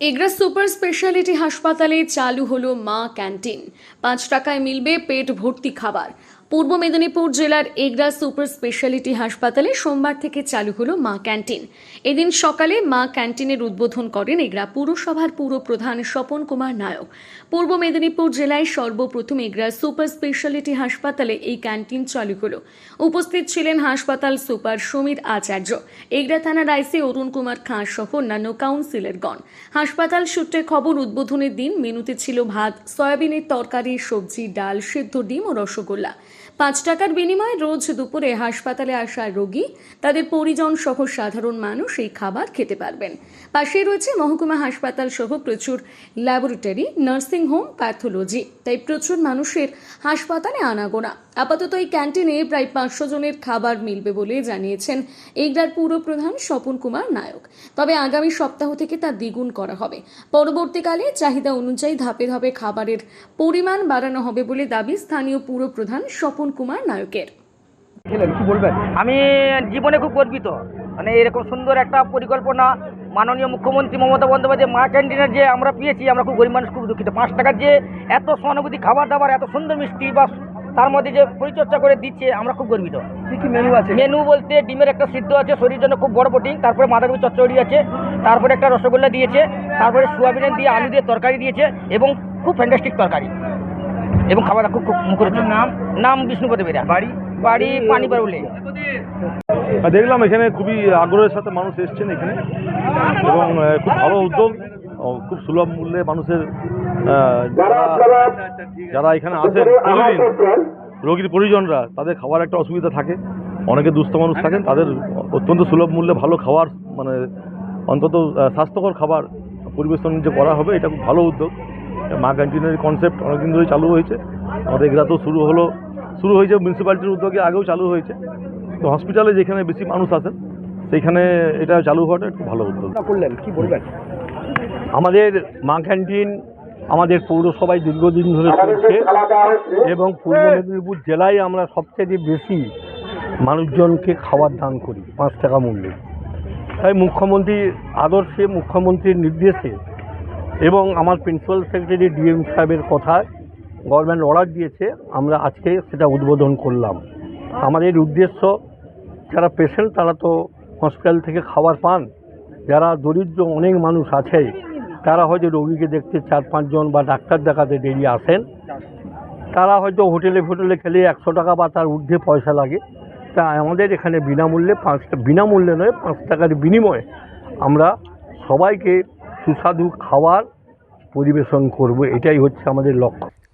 Egra super speciality হাসপাতালে চালু হলো মা ক্যান্টিন। পাঁচ টাকায় মিলবে পেট ভর্তি খাবার। পূর্ব মেদিনীপুর জেলার এগরা সুপার স্পেশালিটি হাসপাতালে সোমবার থেকে চালু হলো মা ক্যান্টিন। এদিন সকালে মা ক্যান্টিনের উদ্বোধন করেন এগরা পুরসভার পুরপ্রধান স্বপন কুমার নায়ক। পূর্ব মেদিনীপুর জেলায় সর্বপ্রথম এগরা সুপার স্পেশালিটি হাসপাতালে এই ক্যান্টিন চালু হলো। উপস্থিত ছিলেন হাসপাতাল সুপার সমীর আচার্য। এগরা থানার আইসি অরুণ কুমার খাঁ সহ অন্যান্য কাউন্সিলরগণ। হাসপাতাল সূত্রে খবর, উদ্বোধনের দিন মেনুতে ছিল ভাত, সয়াবিনের তরকারি, সবজি, ডাল, সিদ্ধ ডিম ও রসগোল্লা। পাঁচ টাকার বিনিময়ে রোজ দুপুরে হাসপাতালে আসা রোগী, তাদের পরিজন সহ সাধারণ মানুষ এই খাবার খেতে পারবেন। পাশেই রয়েছে মহকুমা হাসপাতাল সহ প্রচুর ল্যাবরেটরি, নার্সিং হোম, প্যাথোলজি। তাই প্রচুর মানুষের হাসপাতালে আনাগোনা। আপাতত এই ক্যান্টিনে প্রায় পাঁচশো জনের খাবার মিলবে বলে জানিয়েছেন এগরার পুরপ্রধান স্বপন কুমার নায়ক। তবে আগামী সপ্তাহ থেকে তা দ্বিগুণ করা হবে। পরবর্তীকালে চাহিদা অনুযায়ী ধাপে ধাপে খাবারের পরিমাণ বাড়ানো হবে বলে দাবি স্থানীয় পুরপ্রধান স্বপন কুমার নায়কের। বলবেন? আমি জীবনে খুব গর্বিত। মানে এরকম সুন্দর একটা পরিকল্পনা মাননীয় মুখ্যমন্ত্রী মমতা বন্দ্যোপাধ্যায় মা ক্যান্টিনের যে আমরা পেয়েছি আমরা খুব গরিব মানুষ খুব দুঃখিত। পাঁচ টাকার যে এত সহানুভূতি খাবার দাবার এত সুন্দর মিষ্টি বা তার মধ্যে যে পরিচর্যা করে দিচ্ছে আমরা খুব গর্বিত। কি কি মেনু আছে? মেনু বলতে ডিমের একটা সিদ্ধ আছে শরীরের জন্য খুব বড় প্রোটিন তারপরে বাঁধাকপি চচ্চড়ি আছে তারপরে একটা রসগোল্লা দিয়েছে তারপরে সোয়াবিনের দিয়ে আলু দিয়ে তরকারি দিয়েছে এবং খুব ফ্যান্টাস্টিক তরকারি। এবং খাবার খুব খুব মুখের নাম? নাম বিষ্ণুপদ বেরা। বাড়ি? বাড়ি পানি আর দেখলাম এখানে খুবই আগ্রহের সাথে মানুষ এসছেন এখানে। এবং খুব ভালো উদ্যোগ। খুব সুলভ মূল্যে মানুষের যারা যারা এখানে আসেন প্রতিদিন রোগীর পরিজনরা তাদের খাবার একটা অসুবিধা থাকে। অনেকে দুস্থ মানুষ থাকেন তাদের অত্যন্ত সুলভ মূল্যে ভালো খাবার মানে অন্তত স্বাস্থ্যকর খাবার পরিবেশন যে করা হবে এটা খুব ভালো উদ্যোগ। মা ক্যান্টিনের কনসেপ্ট অনেকদিন ধরেই চালু হয়েছে। আমাদের এগুলা শুরু হলো শুরু হয়েছে মিউনিসিপ্যালিটির উদ্যোগে আগেও চালু হয়েছে। তো হসপিটালে যেখানে বেশি মানুষ আসেন সেইখানে এটা চালু হওয়াটা একটু ভালো উদ্যোগ। করলেন কি বলবেন? আমাদের মা ক্যান্টিন আমাদের পৌরসভায় দীর্ঘদিন ধরে চলছে এবং পূর্ব মেদিনীপুর জেলায় আমরা সবচেয়ে বেশি মানুষজনকে খাবার দান করি পাঁচ টাকা মূল্যে। তাই মুখ্যমন্ত্রীর আদর্শে মুখ্যমন্ত্রীর নির্দেশে এবং আমার প্রিন্সিপাল সেক্রেটারি ডিএম সাহেবের কথায় গভর্নমেন্ট অর্ডার দিয়েছে, আমরা আজকে সেটা উদ্বোধন করলাম। আমাদের উদ্দেশ্য, যারা পেশেন্ট তারা তো হসপিটাল থেকে খাবার পান, যারা দরিদ্র অনেক মানুষ আছে, তারা হয়তো রোগীকে দেখতে চার পাঁচজন বা ডাক্তার দেখাতে দেরি আসেন। তারা হয়তো হোটেলে ফোটেলে খেলে একশো টাকা বা তার ঊর্ধ্বে পয়সা লাগে। তা আমাদের এখানে বিনামূল্যে পাঁচটা বিনামূল্যে নয়, পাঁচ টাকার বিনিময়ে আমরা সবাইকে সুস্বাদু খাবার পরিবেশন করব এটাই হচ্ছে আমাদের লক্ষ্য।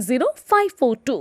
zero five four two